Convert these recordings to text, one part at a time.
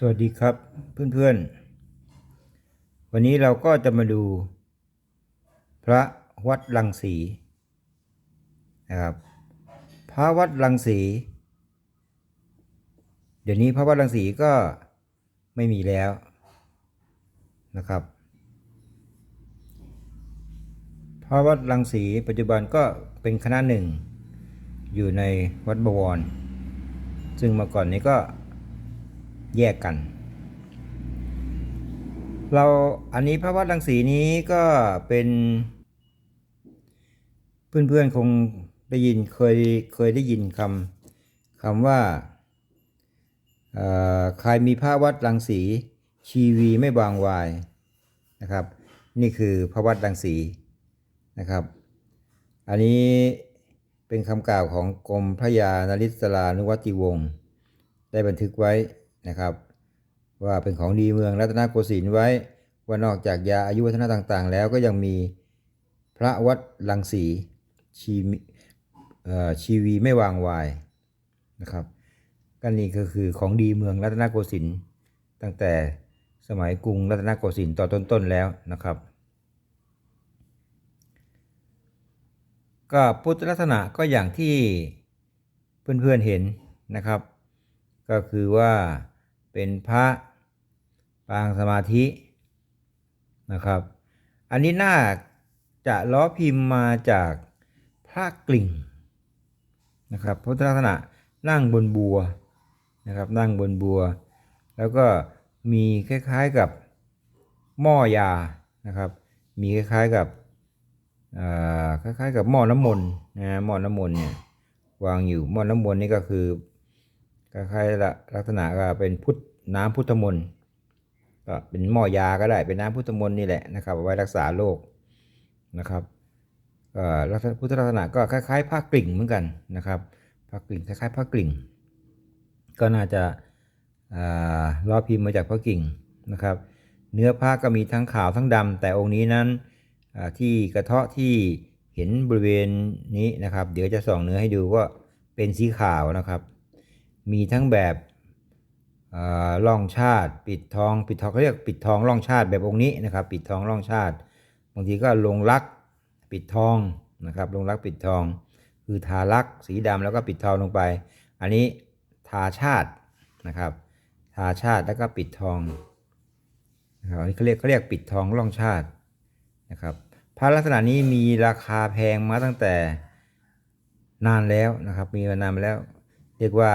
สวัสดีครับเพื่อนๆ วันนี้เราก็จะมาดู พระวัดลังสีนะครับพระวัดลังสี เดี๋ยวนี้พระวัดลังสีก็ไม่มีแล้วนะครับ พระวัดลังสีปัจจุบันก็เป็นคณะหนึ่ง อยู่ในวัดบวร ซึ่งเมื่อก่อนนี้ก็ แยกกัน เราอันนี้พระวัดรังสีนี้ก็เป็น เพื่อนๆคงได้ยินเคยเคยได้ยินคำคำว่าใครมีพระวัดรังสีชีวีไม่บางวายนะครับ นี่คือพระวัดรังสีนะครับ อันนี้เป็นคำกล่าวของกรมพระยานริศรานุวัติวงศ์ได้บันทึกไว้ นะครับ ว่าเป็นของดีเมืองรัตนโกสินทร์ไว้ ว่านอกจากยาอายุวัฒนะต่างๆ แล้วก็ยังมีพระวัดลังสีชีชีวีไม่วางวายนะครับก็นี่ก็คือของดีเมืองรัตนโกสินทร์ตั้งแต่สมัยกรุงรัตนโกสินทร์ต่อต้นๆแล้วนะครับ ก็พุทธลักษณะก็อย่างที่เพื่อนๆเห็นนะครับ ก็คือว่า เป็นพระปางสมาธินะครับ อันนี้น่าจะล้อพิมพ์มาจากพระกลิ่งนะครับพุทธลักษณะนั่งบนบัวนะครับนั่งบนบัว แล้วก็มีคล้ายๆกับหม้อยานะครับ มีคล้ายๆกับคล้ายๆกับหม้อน้ำมนต์นะหม้อน้ำมนต์เนี่ยวางอยู่หม้อน้ำมนต์นี่ก็คือ คล้ายๆลักษณะก็เป็นพุทธน้ำพุทธมนต์ก็เป็นหม้อยาก็ได้เป็นน้ำพุทธมนต์นี่แหละนะครับเอาไว้รักษาโรคนะครับลักษณะพุทธลักษณะก็คล้ายๆผ้ากลิ่งเหมือนกันนะครับผ้ากลิ่งคล้ายๆผ้ากลิ่ง ก็น่าจะอ่าล้อพิมพ์มาจากผ้ากลิ่งนะครับ เนื้อผ้าก็มีทั้งขาวทั้งดำแต่องค์นี้นั้นที่กระเทาะที่เห็นบริเวณนี้นะครับ เดี๋ยวจะส่องเนื้อให้ดูว่าเป็นสีขาวนะครับ มีทั้งแบบล่องชาติ ปิดทอง ปิดทองเขาเรียกปิดทองล่องชาติแบบองค์นี้นะครับ ปิดทองล่องชาติ บางทีก็ลงลักปิดทองนะครับลงลักปิดทอง คือทาลักสีดำแล้วก็ปิดทองลงไป อันนี้ทาชาตินะครับ ทาชาติแล้วก็ปิดทองนะครับอันนี้เขาเรียกเขาเรียกปิดทองล่องชาตินะครับพระลักษณะนี้มีราคาแพงมาตั้งแต่นานแล้วนะครับ มีมานานมาแล้ว เรียกว่า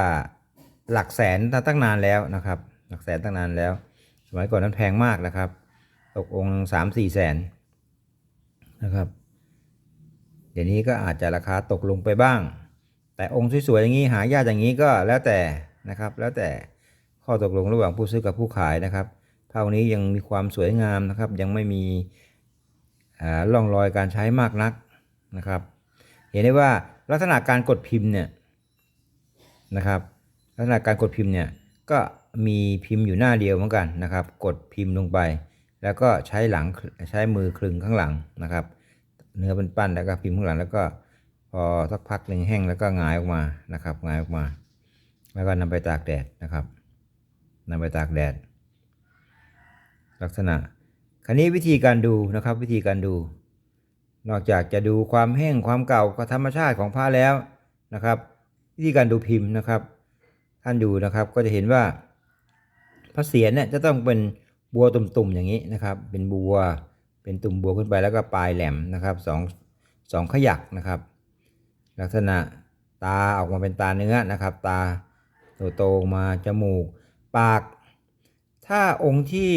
หลักแสนตั้งนานแล้วนะครับ หลักแสนตั้งนานแล้ว สมัยก่อนนั้นแพงมากนะครับ ตกองสามสี่แสนนะครับ เดี๋ยวนี้ก็อาจจะราคาตกลงไปบ้าง แต่องค์สวยๆอย่างนี้หายากอย่างนี้ก็แล้วแต่นะครับ แล้วแต่ข้อตกลงระหว่างผู้ซื้อกับผู้ขายนะครับ เท่านี้ยังมีความสวยงามนะครับ ยังไม่มีอ่าร่องรอยการใช้มากนักนะครับ เห็นได้ว่าลักษณะการกดพิมพ์เนี่ยนะครับ ลักษณะการกดพิมพ์เนี่ยก็มีพิมพ์อยู่หน้าเดียวเหมือนกันนะครับ กดพิมพ์ลงไป แล้วก็ใช้หลังใช้มือคลึงข้างหลังนะครับ เนื้อเป็นปั้นแล้วก็พิมพ์ข้างหลัง แล้วก็พอสักพักหนึ่งแห้งแล้วก็หงายออกมานะครับหงายออกมา แล้วก็นำไปตากแดดนะครับนำไปตากแดด ลักษณะคราวนี้วิธีการดูนะครับ วิธีการดู นอกจากจะดูความแห้งความเก่าก็ธรรมชาติของผ้าแล้วนะครับ วิธีการดูพิมพ์นะครับ ท่านดูนะครับ ก็จะเห็นว่าพระเศียรเนี่ยจะต้องเป็นบัวตุ่มๆอย่างนี้นะครับ เป็นบัว เป็นตุ่มบัวขึ้นไปแล้วก็ปลายแหลมนะครับสองสองขยักนะครับ ลักษณะตาออกมาเป็นตาเนื้อนะครับ ตาโตๆมาจมูก ปาก ถ้าองค์ที่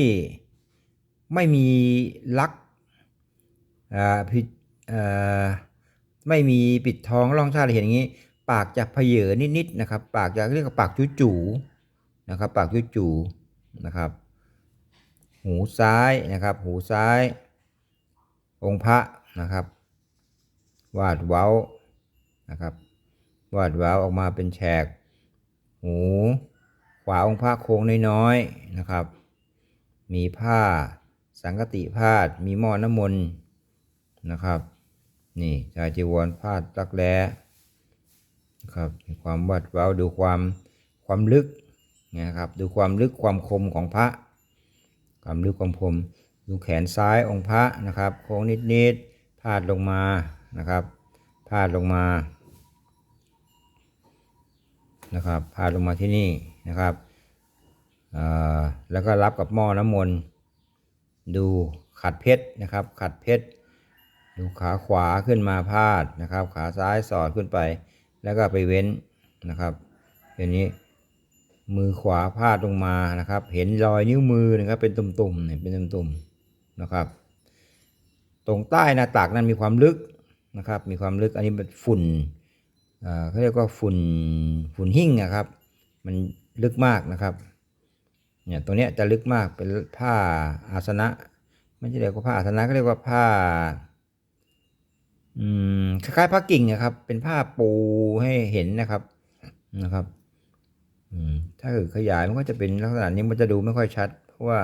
ไม่มีลักอ่าผิดอ่าไม่มีปิดทองร่องชาติเห็นอย่างนี้ ปากจะเพเยอนิดๆนะครับ ปากจะเรียกว่าปากจู๋ๆนะครับ ปากจู๋ๆนะครับ หูซ้ายนะครับ หูซ้าย องค์พระนะครับ วาดเว้านะครับ วาดเว้าออกมาเป็นแฉก หูขวาองค์พระโค้งน้อยๆนะครับ มีผ้าสังกติพาดมีหม้อน้ำมนต์นะครับ นี่ชายจีวรพาดรักแร้นะ ครับความวัดเว้าดูความความลึกนี่ยครับดูความลึกความคมของพระ ความลึกความคมดูแขนซ้ายองค์พระนะครับ โค้งนิดๆพาดลงมานะครับพาดลงมานะครับพาดลงมาที่นี่นะครับอ่อแล้วก็รับกับหม้อน้ำมนต์ดูขัดเพชรนะครับ ขัดเพชรดูขาขวาขึ้นมาพาดนะครับ ขาซ้ายสอดขึ้นไป แล้วก็ไปเว้นนะครับอย่างนี้มือขวาพาดลงมานะครับ เห็นรอยนิ้วมือนะครับเป็นตุ่มๆเนี่ยเป็นตุ่มๆนะครับ ตรงใต้หน้าตักนั้นมีความลึกนะครับ มีความลึกอันนี้เป็นฝุ่นเอ่อเขาเรียกว่าฝุ่นฝุ่นหิ่งนะครับ มันลึกมากนะครับเนี่ยตรงเนี้ยจะลึกมากเป็นผ้าอาสนะไม่ใช่เรียกว่าผ้าอาสนะก็เรียกว่าผ้า อืมคล้ายๆผ้ากิ่งนะครับ เป็นผ้าปูให้เห็นนะครับนะครับอืมถ้าเกิดขยายมันก็จะเป็นลักษณะนี้มันจะดูไม่ค่อยชัด เพราะว่า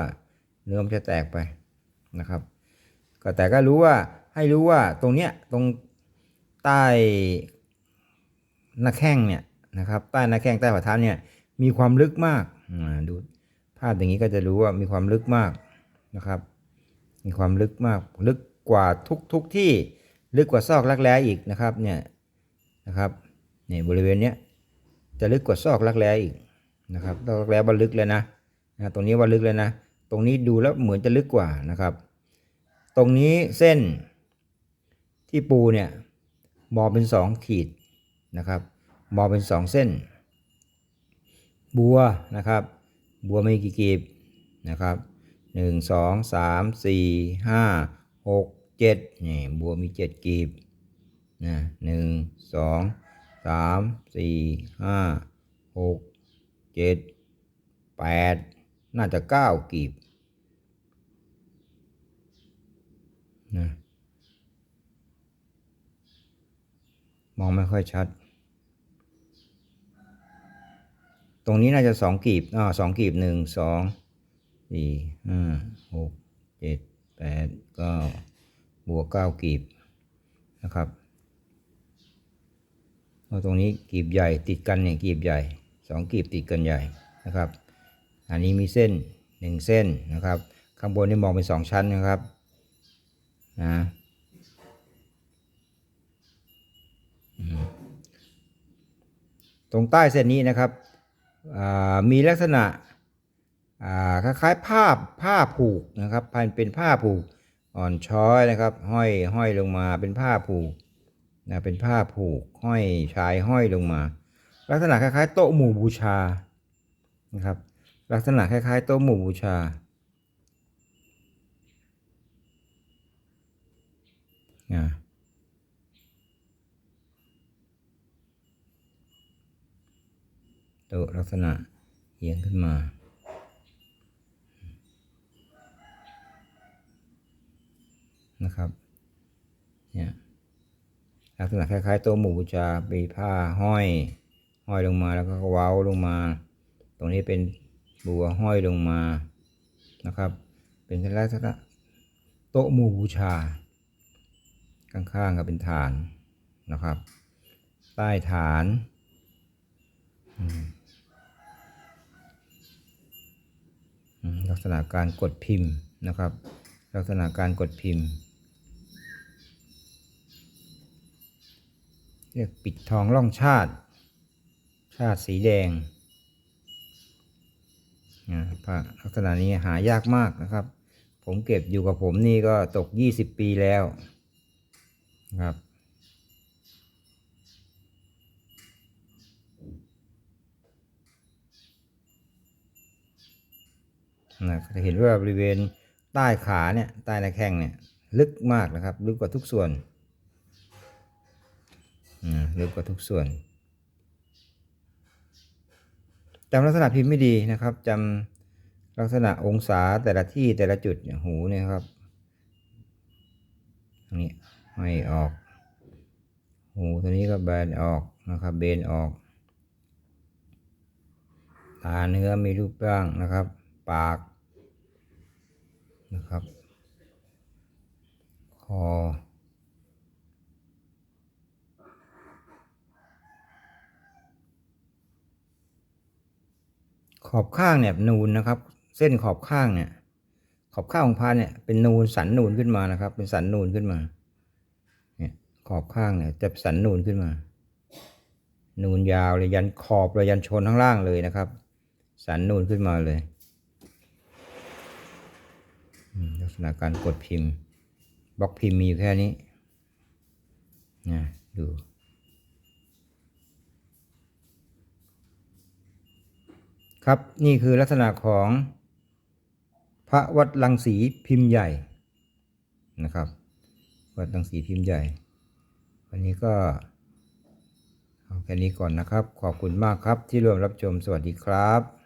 เนื้อมันจะแตกไปนะครับ ก็แต่ก็รู้ว่าให้รู้ว่าตรงเนี้ยตรงใต้หน้าแข้งเนี่ยนะครับใต้หน้าแข้งใต้ฝ่าเท้าเนี่ย มีความลึกมากอ่าดูภาพอย่างนี้ก็จะรู้ว่ามีความลึกมากนะครับ มีความลึกมากลึกกว่าทุกทุกที่ ลึกกว่าซอกรักแร้อีกนะครับเนี่ยนะครับเนี่ยบริเวณเนี้ยจะลึกกว่าซอกรักแร้อีกนะครับซอกรักแร้ว่าลึกเลยนะนะตรงนี้ว่าลึกเลยนะ ตรงนี้ดูแล้วเหมือนจะลึกกว่านะครับ ตรงนี้เส้นที่ปูเนี่ยมองเป็นสองขีดนะครับมองเป็นสองเส้น บัวนะครับ บัวมีกี่กีบนะครับหนึ่งสองสามสี่ห้าหก เจ็ดนี่บัวมีเจ็ดกีบนะหนึ่งสองสามสี่ห้าหกเจ็ดแปดน่าจะเก้ากีบนะมองไม่ค่อยชัด ตรงนี้น่าจะสองกีบอ่าสองกีบหนึ่งสองสี่ห้าหกเจ็ดแปดเก้า บวกเก้ากีบนะครับเอาตรงนี้กีบใหญ่ติดกันเนี่ยกีบใหญ่สองกีบติดกันใหญ่นะครับ อันนี้มีเส้นหนึ่งเส้นนะครับ ข้างบนนี่มองเป็นสองชั้นนะครับนะตรงใต้เส้นนี้นะครับมีลักษณะคล้ายๆผ้าผ้าผูกนะครับพันเป็นผ้าผูก อ่อนช้อยนะครับ ห้อยห้อยลงมาเป็นผ้าผูกนะเป็นผ้าผูกห้อยชายห้อยลงมา ลักษณะคล้ายๆโต๊ะหมู่บูชานะครับ ลักษณะคล้ายๆโต๊ะหมู่บูชาโต๊ะลักษณะเอียงขึ้นมา นะครับ เนี่ยลักษณะคล้ายๆโต๊ะหมู่บูชามีผ้าห้อย ห้อยลงมาแล้วก็เว้าลงมา ตรงนี้เป็นบัวห้อยลงมานะครับ เป็นลักษณะโต๊ะหมู่บูชา ข้างๆก็เป็นฐานนะครับ ใต้ฐานลักษณะการกดพิมพ์นะครับ ลักษณะการกดพิมพ์ เรียกปิดทองร่องชาติ ชาติสีแดงนะพระลักษณะนี้หายากมากนะครับ ผมเก็บอยู่กับผมนี่ก็ตก20ปีแล้วนะครับนะจะเห็นว่าบริเวณใต้ขาเนี่ยใต้หน้าแข้งเนี่ยลึกมากนะครับ ลึกกว่าทุกส่วน ลึกกว่าทุกส่วนจำลักษณะพิมพ์ไม่ดีนะครับจำลักษณะองศาแต่ละที่แต่ละจุดเนี่ยหูเนี่ยครับอันนี้ให้ออก หูตัวนี้ก็แบนออกนะครับเบนออก ตาเนื้อมีรูปร่างนะครับ ปากนะครับคอ ขอบข้างเนี่ยนูนนะครับ เส้นขอบข้างเนี่ย ขอบข้างของพานเนี่ยเป็นนูนสันนูนขึ้นมานะครับ เป็นสันนูนขึ้นมา เนี่ยขอบข้างเนี่ยจะสันนูนขึ้นมา นูนยาวเลยยันขอบเลยยันชนข้างล่างเลยนะครับ สันนูนขึ้นมาเลยลักษณะการกดพิมพ์บล็อกพิมพ์มีอยู่แค่นี้นะดู ครับนี่คือลักษณะของพระวัดลังสีพิมพ์ใหญ่นะครับ วัดลังสีพิมพ์ใหญ่ วันนี้ก็เอาแค่นี้ก่อนนะครับ ขอบคุณมากครับที่ร่วมรับชมสวัสดีครับ